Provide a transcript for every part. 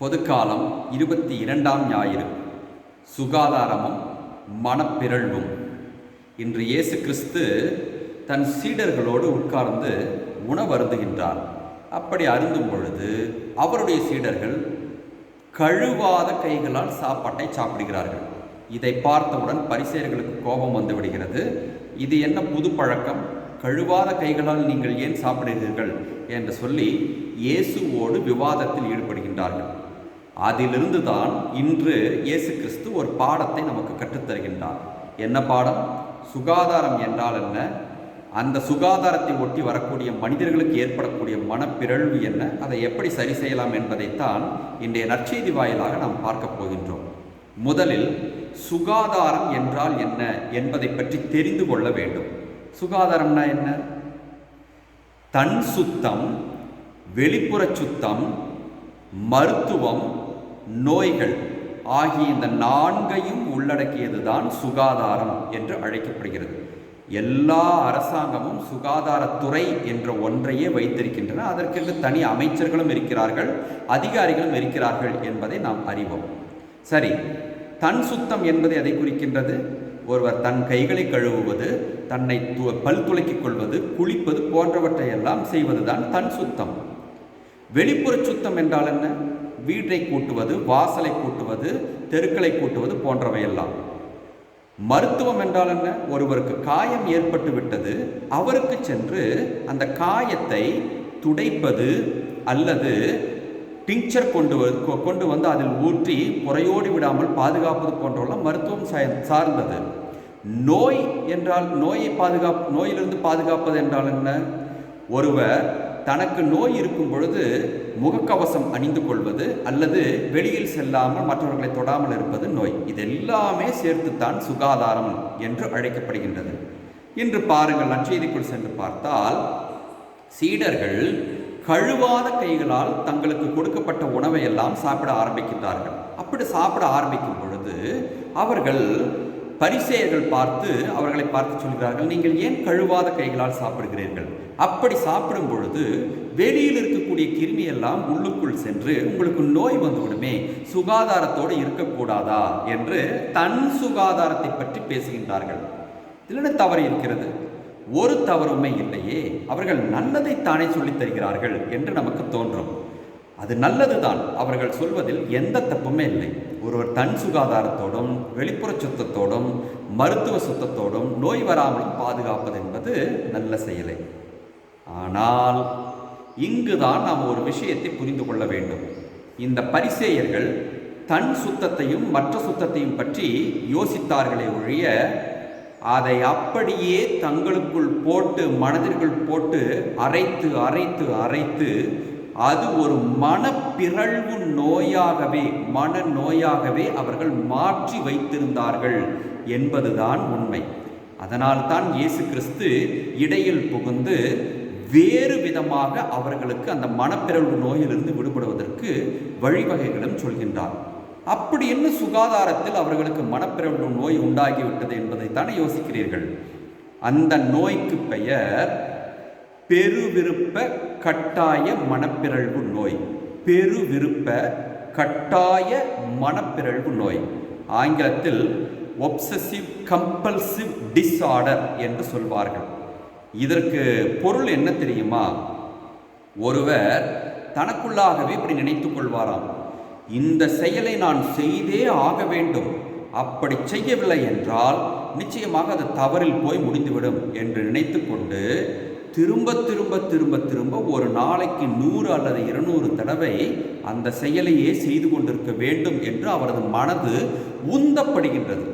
பொதுக்காலம் இருபத்தி இரண்டாம் ஞாயிறு. சுகாதாரமும் மனப்பிரழ்வும் இன்று இயேசு கிறிஸ்து தன் சீடர்களோடு உட்கார்ந்து உணவருந்துகின்றார். அப்படி அருந்தும் பொழுது அவருடைய சீடர்கள் கழுவாத கைகளால் சாப்பாட்டை சாப்பிடுகிறார்கள். இதை பார்த்தவுடன் பரிசேயர்களுக்கு கோபம் வந்து விடுகிறது. இது என்ன புது பழக்கம்? கழுவாத கைகளால் நீங்கள் ஏன் சாப்பிடுகிறீர்கள்? என்று சொல்லி இயேசுவோடு விவாதத்தில் ஈடுபடுகின்றார்கள். அதிலிருந்து தான் இன்று இயேசு கிறிஸ்து ஒரு பாடத்தை நமக்கு கற்றுத்தருகின்றார். என்ன பாடம்? சுகாதாரம் என்றால் என்ன? அந்த சுகாதாரத்தை ஒட்டி வரக்கூடிய மனிதர்களுக்கு ஏற்படக்கூடிய மனப்பிறழ்வு என்ன? அதை எப்படி சரி செய்யலாம் என்பதைத்தான் இன்றைய நற்செய்தி வாயிலாக நாம் பார்க்க போகின்றோம். முதலில் சுகாதாரம் என்றால் என்ன என்பதை பற்றி தெரிந்து கொள்ள வேண்டும். சுகாதாரம்னா என்ன? தன் சுத்தம் வெளிப்புற சுத்தம் மருத்துவம் நோய்கள் ஆகிய இந்த நான்கையும் உள்ளடக்கியதுதான் சுகாதாரம் என்று அழைக்கப்படுகிறது. எல்லா அரசாங்கமும் சுகாதாரத்துறை என்ற ஒன்றையே வைத்திருக்கின்றன. அதற்கென்று தனி அமைச்சர்களும் இருக்கிறார்கள் அதிகாரிகளும் இருக்கிறார்கள் என்பதை நாம் அறிவோம். சரி தன் சுத்தம் என்பது எதை குறிக்கின்றது? ஒருவர் தன் கைகளை கழுவுவது தன்னை து பல் துளக்கிக் கொள்வது குளிப்பது போன்றவற்றை எல்லாம் செய்வதுதான் தன் சுத்தம். வெளிப்புற சுத்தம் என்றால் என்ன? வீட்டை கூட்டுவது வாசலை கூட்டுவது தெருக்களை கூட்டுவது போன்றவையெல்லாம். மருத்துவம் என்றால் என்ன? ஒருவருக்கு காயம் ஏற்பட்டு விட்டது அவருக்கு சென்று அந்த காயத்தை துடைப்பது அல்லது டிங்சர் கொண்டு வ- கொ- கொண்டு வந்து அதில் ஊற்றி புறையோடி விடாமல் பாதுகாப்பது போன்றவெல்லாம் மருத்துவம் சார்ந்தது. நோய் என்றால் நோயை பாதுகாப் நோயிலிருந்து பாதுகாப்பது என்றால் என்ன? ஒருவர் தனக்கு நோய் இருக்கும் பொழுது முகக்கவசம் அணிந்து கொள்வது அல்லது வெளியில் செல்லாமல் மற்றவர்களை தொடாமல் இருப்பது நோய். இது எல்லாமே சேர்த்துத்தான் சுகாதாரம் என்று அழைக்கப்படுகின்றது. இன்று பாருங்கள் நற்செய்திக்குள் சென்று பார்த்தால் சீடர்கள் கழுவாத கைகளால் தங்களுக்கு கொடுக்கப்பட்ட உணவை எல்லாம் சாப்பிட ஆரம்பிக்கின்றார்கள். அப்படி சாப்பிட ஆரம்பிக்கும் பொழுது அவர்கள் பரிசேயர்கள் பார்த்து அவர்களை பார்த்து சொல்கிறார்கள் நீங்கள் ஏன் கழுவாத கைகளால் சாப்பிடுகிறீர்கள்? அப்படி சாப்பிடும் பொழுது வெளியில் இருக்கக்கூடிய கிருமி எல்லாம் உள்ளுக்குள் சென்று உங்களுக்கு நோய் வந்துவிடுமே சுகாதாரத்தோடு இருக்கக்கூடாதா? என்று தன் சுகாதாரத்தை பற்றி பேசுகின்றார்கள். இதில் என்ன தவறு இருக்கிறது? ஒரு தவறுமே இல்லையே அவர்கள் நல்லதைத்தானே சொல்லித் தருகிறார்கள் என்று நமக்கு தோன்றும். அது நல்லதுதான். அவர்கள் சொல்வதில் எந்த தப்புமே இல்லை. ஒருவர் தன் சுகாதாரத்தோடும் வெளிப்புற சுத்தத்தோடும் மருத்துவ சுத்தத்தோடும் நோய் வராமலும் பாதுகாப்பது என்பது நல்ல செயலே. ஆனால் இங்குதான் நாம் ஒரு விஷயத்தை புரிந்து கொள்ள வேண்டும். இந்த பரிசேயர்கள் தன் சுத்தத்தையும் மற்ற சுத்தத்தையும் பற்றி யோசித்தார்களே ஒழிய அதை அப்படியே தங்களுக்குள் போட்டு மனதிற்குள் போட்டு அரைத்து அரைத்து அரைத்து அது ஒரு மனப்பிறழ்வு நோயாகவே மன நோயாகவே அவர்கள் மாற்றி வைத்திருந்தார்கள் என்பதுதான் உண்மை. அதனால்தான் இயேசு கிறிஸ்து இடையில் புகுந்து வேறு விதமாக அவர்களுக்கு அந்த மனப்பிறழ்வு நோயிலிருந்து விடுபடுவதற்கு வழிவகைகளும் சொல்கின்றார். அப்படி என்ன சுகாதாரத்தில் அவர்களுக்கு மனப்பிறழ்வு நோய் உண்டாகிவிட்டது என்பதைத்தானே யோசிக்கிறீர்கள்? அந்த நோய்க்கு பெயர் பெருவிருப்ப கட்டாய மனப்பிறழ்வு நோய். பெருவிருப்ப கட்டாய மனப்பிறழ்வு நோய். ஆங்கிலத்தில் ஒப்சசிவ் கம்பல்சிவ் டிஸார்டர் என்று சொல்வார்கள். இதற்கு பொருள் என்ன தெரியுமா? ஒருவர் தனக்குள்ளாகவே இப்படி நினைத்து கொள்வாராம். இந்த செயலை நான் செய்தே ஆக வேண்டும். அப்படி செய்யவில்லை என்றால் நிச்சயமாக அது தவறில் போய் முடிந்துவிடும் என்று நினைத்து கொண்டு திரும்ப திரும்ப திரும்ப திரும்ப ஒரு நாளைக்கு நூறு அல்லது இருநூறு தடவை அந்த செயலையே செய்து கொண்டிருக்க வேண்டும் என்று அவரது மனது உந்தப்படுகின்றது.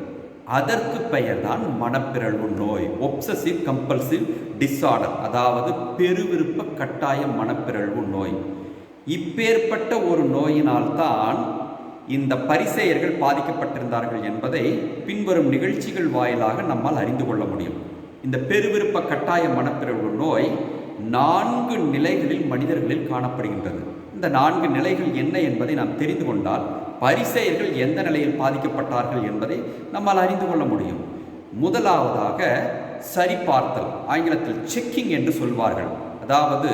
அதற்கு பெயர்தான் மனப்பிறழ்வு நோய் ஒப்சசிவ் கம்பல்சிவ் டிஸார்டர் அதாவது பெருவிருப்ப கட்டாய மனப்பிறழ்வு நோய். இப்பேற்பட்ட ஒரு நோயினால்தான் இந்த பரிசெயர்கள் பாதிக்கப்பட்டிருந்தார்கள் என்பதை பின்வரும் நிகழ்ச்சிகள் வாயிலாக நம்மால் அறிந்து கொள்ள முடியும். இந்த பெருவிருப்ப கட்டாய மனப்பிறழ்வு நோய் நான்கு நிலைகளில் மனிதர்களில் காணப்படுகின்றது. இந்த நான்கு நிலைகள் என்ன என்பதை நாம் தெரிந்து கொண்டால் பரிசெயர்கள் எந்த நிலையில் பாதிக்கப்பட்டார்கள் என்பதை நம்மால் அறிந்து கொள்ள முடியும். முதலாவதாக சரிபார்த்தல் ஆங்கிலத்தில் செக்கிங் என்று சொல்வார்கள். அதாவது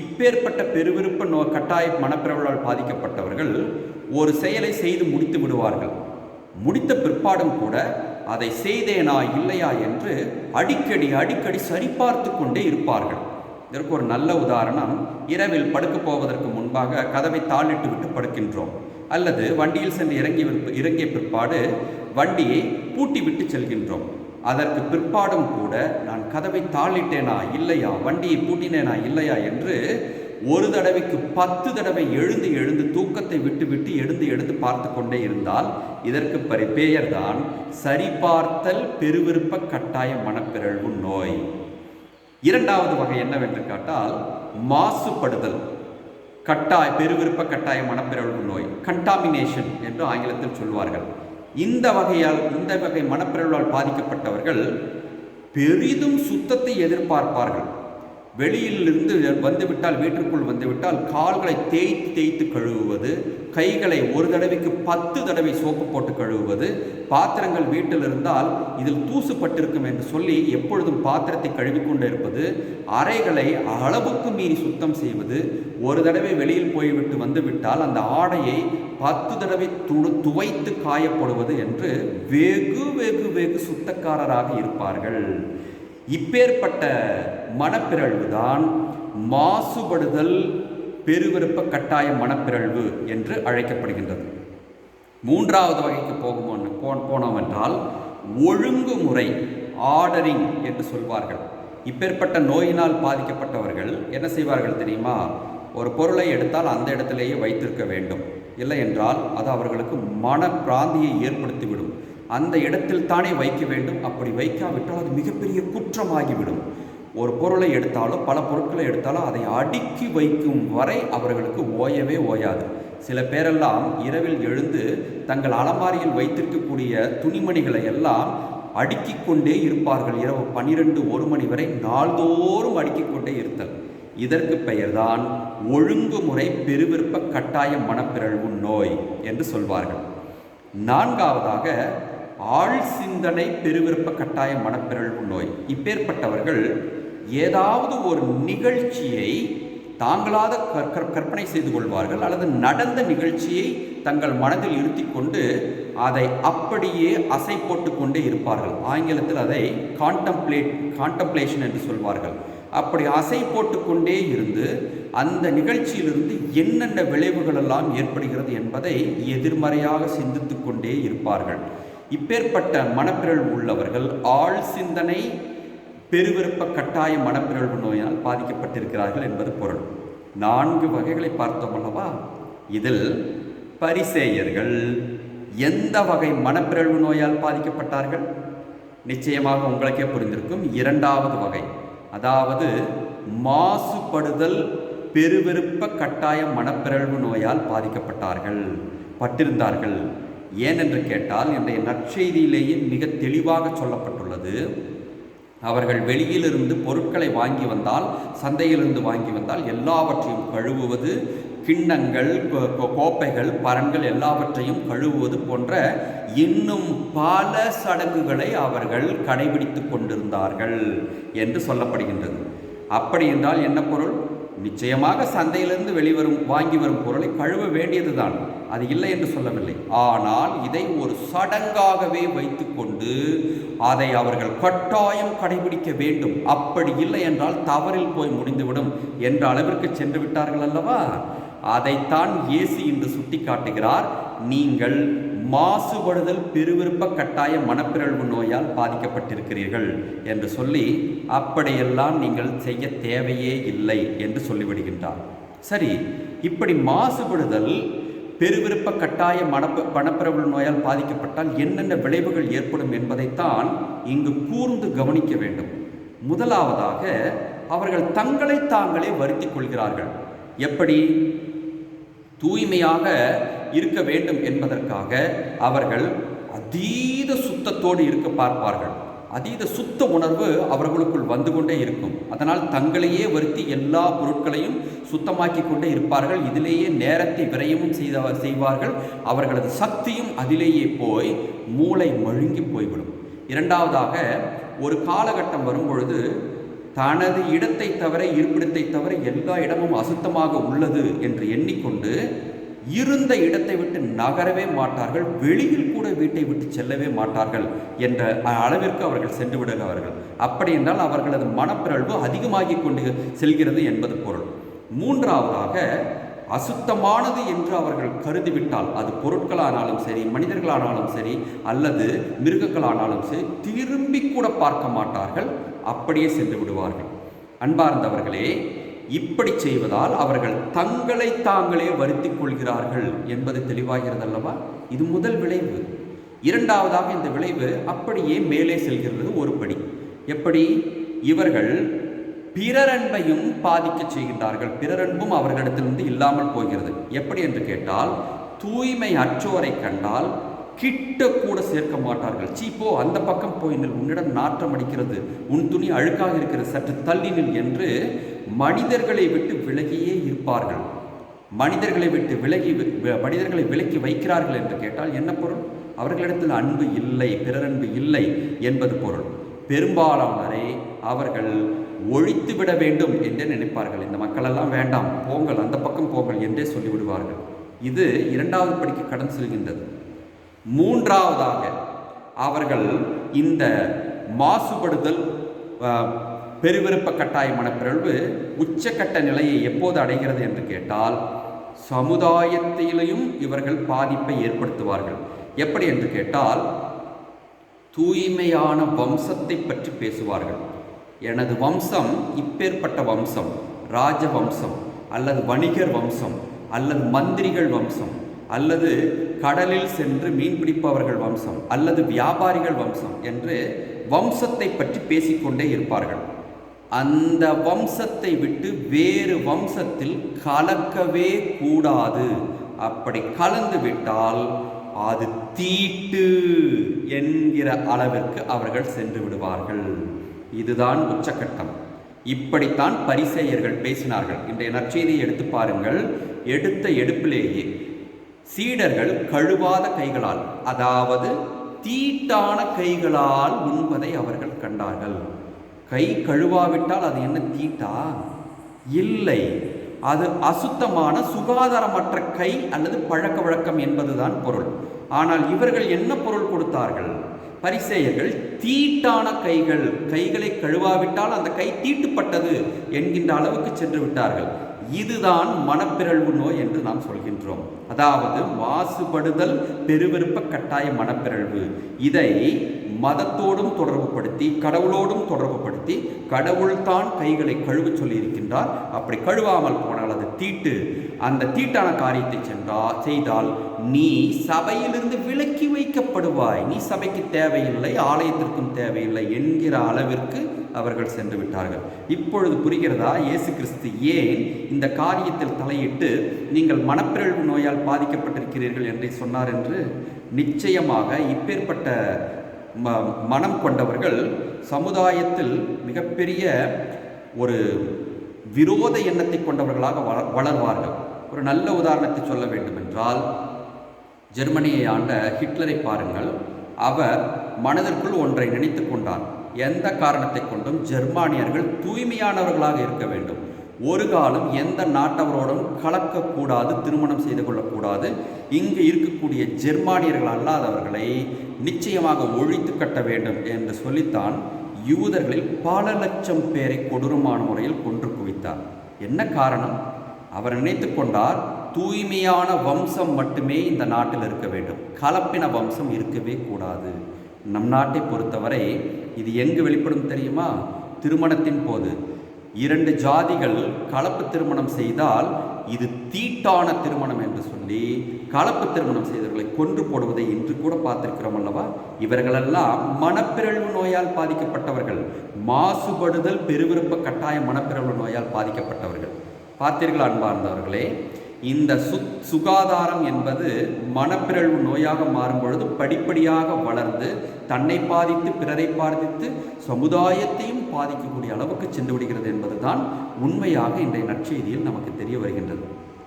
இப்பேற்பட்ட பெருவிருப்ப நோ கட்டாய மனப்பிறவுகளால் பாதிக்கப்பட்டவர்கள் ஒரு செயலை செய்து முடித்து விடுவார்கள். முடித்த பிற்பாடும் கூட அதை செய்தேனா இல்லையா என்று அடிக்கடி அடிக்கடி சரிபார்த்து கொண்டே இருப்பார்கள். இதற்கு ஒரு நல்ல உதாரணம் இரவில் படுக்கப் போவதற்கு முன்பாக கதவை தாளிட்டு விட்டு படுக்கின்றோம். அல்லது வண்டியில் சென்று இறங்கி இறங்கிய பிற்பாடு வண்டியை பூட்டி விட்டு செல்கின்றோம். அதற்கு பிற்பாடும் கூட நான் கதவை தாளிட்டேனா இல்லையா? வண்டியை பூட்டினேனா இல்லையா? என்று ஒரு தடவைக்கு பத்து தடவை எழுந்து எழுந்து தூக்கத்தை விட்டு விட்டு எழுந்து எழுந்து பார்த்து கொண்டே இருந்தால் இதற்கு பரி பெயர்தான் சரிபார்த்தல் பெருவிருப்ப கட்டாய மனப்பிறழ்வு நோய். இரண்டாவது வகை என்னவென்று கேட்டால் மாசுபடுதல். கட்டாய பெருவிருப்ப கட்டாய மனப்பிறழ்வு நோய் கண்டாமினேஷன் என்று ஆங்கிலத்தில் சொல்வார்கள். இந்த வகையால் இந்த வகை மனப்பிறழ்வால் பாதிக்கப்பட்டவர்கள் பெரிதும் சுத்தத்தை எதிர்பார்ப்பார்கள். வெளியிலிருந்து வந்துவிட்டால் வீட்டிற்குள் வந்துவிட்டால் கால்களை தேய்த்து தேய்த்து கழுவுவது கைகளை ஒரு தடவைக்கு பத்து தடவை சோப்பு போட்டு கழுவுவது பாத்திரங்கள் வீட்டில் இருந்தால் இதில் தூசு பட்டிருக்கும் என்று சொல்லி எப்பொழுதும் பாத்திரத்தை கழுவிக்கொண்டே இருப்பது அறைகளை அளவுக்கு மீறி சுத்தம் செய்வது ஒரு தடவை வெளியில் போய்விட்டு வந்துவிட்டால் அந்த ஆடையை பத்து தடவை துடு துவைத்து காயப்படுவது என்று வெகு வெகு வெகு சுத்தக்காரராக இருப்பார்கள். இப்பேற்பட்ட மனப்பிறழ்வு தான் மாசுபடுதல் பெருவிருப்ப கட்டாய மனப்பிறழ்வு என்று அழைக்கப்படுகின்றது. மூன்றாவது வகைக்கு போகும் போனோம் என்றால் ஒழுங்குமுறை ஆர்டரிங் என்று சொல்வார்கள். இப்பேற்பட்ட நோயினால் பாதிக்கப்பட்டவர்கள் என்ன செய்வார்கள் தெரியுமா? ஒரு பொருளை எடுத்தால் அந்த இடத்திலேயே வைத்திருக்க வேண்டும். இல்லை என்றால் அது அவர்களுக்கு மன பிராந்தியை ஏற்படுத்திவிடும். அந்த இடத்தில் தானே வைக்க வேண்டும். அப்படி வைக்காவிட்டால் அது மிகப்பெரிய குற்றமாகிவிடும். ஒரு பொருளை எடுத்தாலோ பல பொருட்களை எடுத்தாலோ அதை அடுக்கி வைக்கும் வரை அவர்களுக்கு ஓயவே ஓயாது. சில பேரெல்லாம் இரவில் எழுந்து தங்கள் அலமாரியில் வைத்திருக்கக்கூடிய துணிமணிகளை எல்லாம் அடுக்கிக் கொண்டே இருப்பார்கள். இரவு பன்னிரெண்டு ஒரு மணி வரை நாள்தோறும் அடுக்கிக் கொண்டே இருத்தல். இதற்கு பெயர்தான் ஒழுங்குமுறை பெருவிருப்ப கட்டாய மனப்பிறழ்வு நோய் என்று சொல்வார்கள். நான்காவதாக ஆழ் சிந்தனை பெருவிருப்ப கட்டாய மனப்பிறழ்வு நோய். இப்பேற்பட்டவர்கள் ஏதாவது ஒரு நிகழ்ச்சியை தாங்களாக கற்பனை செய்து கொள்வார்கள் அல்லது நடந்த நிகழ்ச்சியை தங்கள் மனதில் இருத்தி கொண்டு அதை அப்படியே அசை போட்டு கொண்டே இருப்பார்கள். ஆங்கிலத்தில் அதை காண்டம்ப்ளேட் காண்டம்ப்ளேஷன் என்று சொல்வார்கள். அப்படி அசை போட்டுக்கொண்டே இருந்து அந்த நிகழ்ச்சியிலிருந்து என்னென்ன விளைவுகள் எல்லாம் ஏற்படுகிறது என்பதை எதிர்மறையாக சிந்தித்து கொண்டே இருப்பார்கள். இப்பேற்பட்ட மனப்பிறழ்வு உள்ளவர்கள் ஆழ் சிந்தனை பெருவிருப்ப கட்டாய மனப்பிறழ்வு நோயால் பாதிக்கப்பட்டிருக்கிறார்கள் என்பது பொருள். நான்கு வகைகளை பார்த்தோம் அல்லவா? இதில் பரிசேயர்கள் எந்த வகை மனப்பிறழ்வு நோயால் பாதிக்கப்பட்டார்கள்? நிச்சயமாக உங்களுக்கே புரிந்திருக்கும் இரண்டாவது வகை. அதாவது மாசுபடுதல் பெருவிருப்ப கட்டாய மனப்பிறழ்வு நோயால் பாதிக்கப்பட்டார்கள் பட்டிருந்தார்கள். ஏனென்று கேட்டால் இன்றைய நற்செய்தியிலேயே மிக தெளிவாக சொல்லப்பட்டுள்ளது. அவர்கள் வெளியிலிருந்து பொருட்களை வாங்கி வந்தால் சந்தையிலிருந்து வாங்கி வந்தால் எல்லாவற்றையும் கழுவுவது கிண்ணங்கள் கோ- கோ- கோப்பைகள் பரன்கள் எல்லாவற்றையும் கழுவுவது போன்ற இன்னும் பல சடங்குகளை அவர்கள் கடைபிடித்து கொண்டிருந்தார்கள் என்று சொல்லப்படுகின்றது. அப்படி என்றால் என்ன பொருள்? நிச்சயமாக சந்தையிலிருந்து வெளிவரும் வாங்கி வரும் பொருளை கழுவ வேண்டியதுதான். அது இல்லை என்று சொல்லவில்லை. ஆனால் இதை ஒரு சடங்காகவே வைத்துக்கொண்டு அதை அவர்கள் கட்டாயம் கடைபிடிக்க வேண்டும். அப்படி இல்லை என்றால் தவறில் போய் முடிந்துவிடும் என்ற அளவிற்கு சென்று விட்டார்கள் அல்லவா? அதைத்தான் இயேசு இன்று சுட்டிக்காட்டுகிறார். நீங்கள் மாசுபடுதல் பெருவிருப்ப கட்டாய மனப்பிறழ்வு நோயால் பாதிக்கப்பட்டிருக்கிறீர்கள் என்று சொல்லி அப்படியெல்லாம் நீங்கள் செய்ய தேவையே இல்லை என்று சொல்லிவிடுகின்றார். சரி இப்படி மாசுபடுதல் பெருவிருப்ப கட்டாய மனப்பு மனப்பிறழ்வு நோயால் பாதிக்கப்பட்டால் என்னென்ன விளைவுகள் ஏற்படும் என்பதைத்தான் இங்கு கூர்ந்து கவனிக்க வேண்டும். முதலாவதாக அவர்கள் தங்களை தாங்களே வருத்திக் கொள்கிறார்கள். எப்படி? தூய்மையாக இருக்க வேண்டும் என்பதற்காக அவர்கள் அதீத சுத்தத்தோடு இருக்க பார்ப்பார்கள். அதீத சுத்த உணர்வு அவர்களுக்குள் வந்து கொண்டே இருக்கும். அதனால் தங்களையே வருத்தி எல்லா பொருட்களையும் சுத்தமாக்கி கொண்டே இருப்பார்கள். இதிலேயே நேரத்தை விரயமும் செய்த செய்வார்கள். அவர்களது சக்தியும் அதிலேயே போய் மூளை மழுங்கி போய்விடும். இரண்டாவதாக ஒரு காலகட்டம் வரும்பொழுது தனது இடத்தை தவிர இருப்பிடத்தை தவிர எல்லா இடமும் அசுத்தமாக உள்ளது என்று எண்ணிக்கொண்டு இருந்த இடத்தை விட்டு நகரவே மாட்டார்கள் வெளியில் கூட வீட்டை விட்டு செல்லவே மாட்டார்கள் என்ற அளவிற்கு அவர்கள் சென்று விடுகிறார்கள். அப்படி என்றால் அவர்களது மனப்பிறழ்வு அதிகமாகிக் கொண்டு செல்கிறது என்பது பொருள். மூன்றாவதாக அசுத்தமானது என்று அவர்கள் கருதிவிட்டால் அது பொருட்களானாலும் சரி மனிதர்களானாலும் சரி அல்லது மிருகங்களானாலும் சரி திரும்பி கூட பார்க்க மாட்டார்கள் அப்படியே சென்று விடுவார்கள். அன்பார்ந்தவர்களே இப்படி செய்வதால் அவர்கள் தங்களை தாங்களே வருத்தி கொள்கிறார்கள் என்பது தெளிவாகிறது அல்லவா இது முதல் விளைவு. இரண்டாவதாக இந்த விளைவு அப்படியே மேலே செல்கிறது ஒரு படி. எப்படி? இவர்கள் பிறரன்பையும் பாதிக்க செய்கின்றார்கள். பிறரன்பும் அவர்களிடத்திலிருந்து இல்லாமல் போகிறது. எப்படி என்று கேட்டால் தூய்மை அற்றோரை கண்டால் கிட்ட கூட சேர்க்க மாட்டார்கள். சீப்போ அந்த பக்கம் போய் நில். உன்னிடம் நாற்றம் அடிக்கிறது. உன் துணி அழுக்காக இருக்கிறது. சற்று தள்ளி நில் என்று மனிதர்களை விட்டு விலகியே இருப்பார்கள். மனிதர்களை விட்டு விலகி மனிதர்களை விலக்கி வைக்கிறார்கள் என்று கேட்டால் என்ன பொருள்? அவர்களிடத்தில் அன்பு இல்லை பிறரன்பு இல்லை என்பது பொருள். பெரும்பாலானரை அவர்கள் ஒழித்து விட வேண்டும் என்றே நினைப்பார்கள். இந்த மக்களெல்லாம் வேண்டாம் போங்கள் அந்த பக்கம் போங்கள் என்றே சொல்லிவிடுவார்கள். இது இரண்டாவது படிக்கு கடன் செல்கின்றது. மூன்றாவதாக அவர்கள் இந்த மாசுபடுதல் பெருவிருப்ப கட்டாய மனப்பிறழ்வு உச்சக்கட்ட நிலையை எப்போது அடைகிறது என்று கேட்டால் சமுதாயத்திலையும் இவர்கள் பாதிப்பை ஏற்படுத்துவார்கள். எப்படி என்று கேட்டால் தூய்மையான வம்சத்தை பற்றி பேசுவார்கள். எனது வம்சம் இப்பேற்பட்ட வம்சம் ராஜ வம்சம் அல்லது வணிகர் வம்சம் அல்லது மந்திரிகள் வம்சம் அல்லது கடலில் சென்று மீன் பிடிப்பவர்கள் வம்சம் அல்லது வியாபாரிகள் வம்சம் என்று வம்சத்தை பற்றி பேசிக்கொண்டே இருப்பார்கள். அந்த வம்சத்தை விட்டு வேறு வம்சத்தில் கலக்கவே கூடாது. அப்படி கலந்து விட்டால் அது தீட்டு என்கிற அளவிற்கு அவர்கள் சென்று விடுவார்கள். இதுதான் உச்சக்கட்டம். இப்படித்தான் பரிசெயர்கள் பேசினார்கள். இன்றைய நற்செய்தியை எடுத்து பாருங்கள். எடுத்த எடுப்பிலேயே சீடர்கள் கழுவாத கைகளால் அதாவது தீட்டான கைகளால் உண்பதை அவர்கள் கண்டார்கள். கை கழுவாவிட்டால் அது என்ன தீட்டா? இல்லை. அது அசுத்தமான சுகாதாரமற்ற கை அல்லது பழக்க வழக்கம் என்பதுதான் பொருள். ஆனால் இவர்கள் என்ன பொருள் கொடுத்தார்கள்? பரிசேயர்கள் தீட்டான கைகள். கைகளை கழுவாவிட்டால் அந்த கை தீட்டுப்பட்டது என்கின்ற அளவுக்கு சென்று விட்டார்கள். இதுதான் மனப்பிறழ்வு நோய் என்று நாம் சொல்கின்றோம். அதாவது மாசுபடுதல் பெருவிருப்ப கட்டாய மனப்பிறழ்வு. இதை மதத்தோடும் தொடர்புபடுத்தி கடவுளோடும் தொடர்புபடுத்தி கடவுள்தான் கைகளை கழுவ சொல்லியிருக்கின்றார். அப்படி கழுவாமல் போனால் அது தீட்டு. அந்த தீட்டான காரியத்தை சென்றா செய்தால் நீ சபையிலிருந்து விலக்கி வைக்கப்படுவாய். நீ சபைக்கு தேவையில்லை ஆலயத்திற்கும் தேவையில்லை என்கிற அளவிற்கு அவர்கள் சென்று விட்டார்கள். இப்பொழுது புரிகிறதா? இயேசு கிறிஸ்து ஏன் இந்த காரியத்தில் தலையிட்டு நீங்கள் மனப்பிறழ்வு நோயால் பாதிக்கப்பட்டிருக்கிறீர்கள் என்று சொன்னார் என்று? நிச்சயமாக இப்பேற்பட்ட ம மனம் கொண்டவர்கள் சமுதாயத்தில் மிகப்பெரிய ஒரு விரோத எண்ணத்தை கொண்டவர்களாக வள வளர்வார்கள். ஒரு நல்ல உதாரணத்தை சொல்ல வேண்டுமென்றால் ஜெர்மனியை ஆண்ட ஹிட்லரை பாருங்கள். அவர் மனதிற்குள் ஒன்றை நினைத்து கொண்டார். எந்த காரணத்தை கொண்டும் ஜெர்மானியர்கள் தூய்மையானவர்களாக இருக்க வேண்டும். ஒரு காலம் எந்த நாட்டவரோடும் கலக்கக்கூடாது திருமணம் செய்து கொள்ளக்கூடாது. இங்கு இருக்கக்கூடிய ஜெர்மானியர்கள் அல்லாதவர்களை நிச்சயமாக ஒழித்து கட்ட வேண்டும் என்று சொல்லித்தான் யூதர்களில் பல லட்சம் பேரை கொடூரமான முறையில் கொன்று குவித்தார். என்ன காரணம்? அவர் நினைத்து கொண்டார் தூய்மையான வம்சம் மட்டுமே இந்த நாட்டில் இருக்க வேண்டும். கலப்பின வம்சம் இருக்கவே கூடாது. நம் நாட்டை பொறுத்தவரை இது எங்கு வெளிப்படும் தெரியுமா? திருமணத்தின் போது. இரண்டு ஜாதிகள் கலப்பு திருமணம் செய்தால் இது தீட்டான திருமணம் என்று சொல்லி கலப்பு திருமணம் செய்தவர்களை கொன்று போடுவதை இன்று கூட பார்த்திருக்கிறோம் அல்லவா? இவர்களெல்லாம் மனப்பிறழ்வு நோயால் பாதிக்கப்பட்டவர்கள். மாசுபடுதல் பெருவிருப்ப கட்டாய மனப்பிறழ்வு நோயால் பாதிக்கப்பட்டவர்கள். பார்த்தீர்கள் அன்பார்ந்தவர்களே இந்த சு சுகாதாரம் என்பது மனப்பிறழ்வு நோயாக மாறும் பொழுது படிப்படியாக வளர்ந்து தன்னை பாதித்து பிறரை பாதித்து சமுதாயத்தையும் பாதிக்கக்கூடிய அளவுக்கு சென்று விடுகிறது என்பதுதான் உண்மையாக இன்றைய நற்செய்தியில் நமக்கு தெரிய வருகின்றது.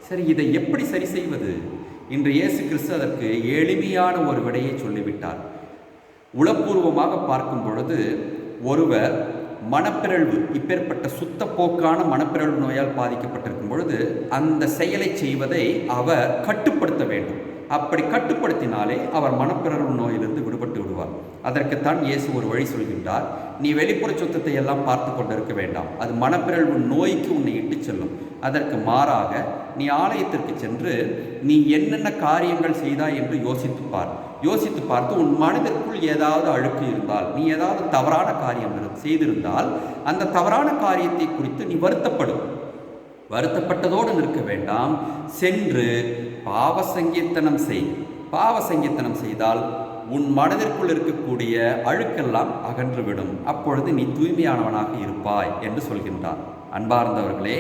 சரி இதை எப்படி சரி செய்வது? இன்று இயேசு கிறிஸ்து அதற்கு எளிமையான ஒரு விடையை சொல்லிவிட்டார். உளப்பூர்வமாக பார்க்கும் பொழுது ஒருவர் மனப்பிறழ்வு இப்பேற்பட்ட சுத்தப்போக்கான மனப்பிறழ்வு நோயால் பாதிக்கப்பட்டிருக்கும் பொழுது அந்த செயலை செய்வதை அவர் கட்டுப்படுத்த வேண்டும். அப்படி கட்டுப்படுத்தினாலே அவர் மனப்பிறழ்வு நோயிலிருந்து அதற்குத்தான் இயேசு ஒரு வழி சொல்கின்றார் நீ வெளிப்புற சுத்தத்தை எல்லாம் பார்த்து கொண்டிருக்க வேண்டாம். அது மனப்பிறழ்வு நோய்க்கு உன்னை இட்டுச் செல்லும். அதற்கு மாறாக நீ ஆலயத்திற்கு சென்று நீ என்னென்ன காரியங்கள் செய்தாய் என்று யோசித்து பார். யோசித்து பார்த்து உன் மனதிற்குள் ஏதாவது அழுக்கு இருந்தால் நீ ஏதாவது தவறான காரியம் செய்திருந்தால் அந்த தவறான காரியத்தை குறித்து நீ வருத்தப்படும். வருத்தப்பட்டதோடு நிற்க வேண்டாம். சென்று பாவ சங்கீர்த்தனம் செய். பாவ சங்கீர்த்தனம் செய்தால் உன் மனதிற்குள் இருக்கக்கூடிய அழுக்கெல்லாம் அகன்றுவிடும். அப்பொழுது நீ தூய்மையானவனாக இருப்பாய் என்று சொல்கின்றார். அன்பார்ந்தவர்களே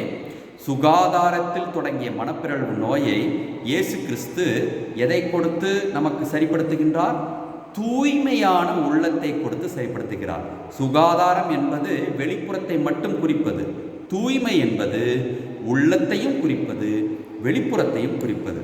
சுகாதாரத்தில் தொடங்கிய மனப்பிறழ்வு நோயை இயேசு கிறிஸ்து எதை கொடுத்து நமக்கு சரிப்படுத்துகின்றார்? தூய்மையான உள்ளத்தை கொடுத்து சரிப்படுத்துகிறார். சுகாதாரம் என்பது வெளிப்புறத்தை மட்டும் குறிப்பது தூய்மை என்பது உள்ளத்தையும் குறிப்பது வெளிப்புறத்தையும் குறிப்பது.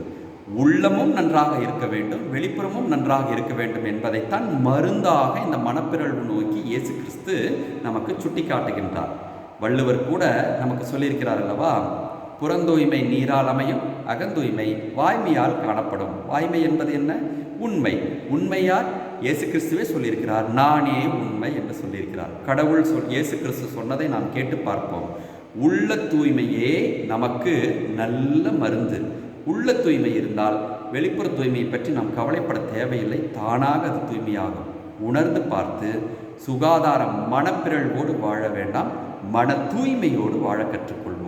உள்ளமும் நன்றாக இருக்க வேண்டும் வெளிப்புறமும் நன்றாக இருக்க வேண்டும் என்பதைத்தான் மருந்தாக இந்த மனப்பிறழ்வு நோக்கி இயேசு கிறிஸ்து நமக்கு சுட்டிக்காட்டுகின்றார். வள்ளுவர் கூட நமக்கு சொல்லியிருக்கிறார் அல்லவா? புறந்தூய்மை நீரால் அமையும் அகந்தூய்மை வாய்மையால் காணப்படும். வாய்மை என்பது என்ன? உண்மை. உண்மையால் இயேசு கிறிஸ்துவே சொல்லியிருக்கிறார். நானே உண்மை என்று சொல்லியிருக்கிறார். கடவுள் சொல் இயேசு கிறிஸ்து சொன்னதை நாம் கேட்டு பார்ப்போம். உள்ள தூய்மையே நமக்கு நல்ல மருந்து. உள்ள தூய்மை இருந்தால் வெளிப்புற தூய்மையை பற்றி நாம் கவலைப்பட தேவையில்லை. தானாக அது தூய்மையாகும். உணர்ந்து பார்த்து சுகாதார மனப்பிறழ்வோடு வாழ வேண்டாம். மன தூய்மையோடு வாழ கற்றுக்கொள்வோம்.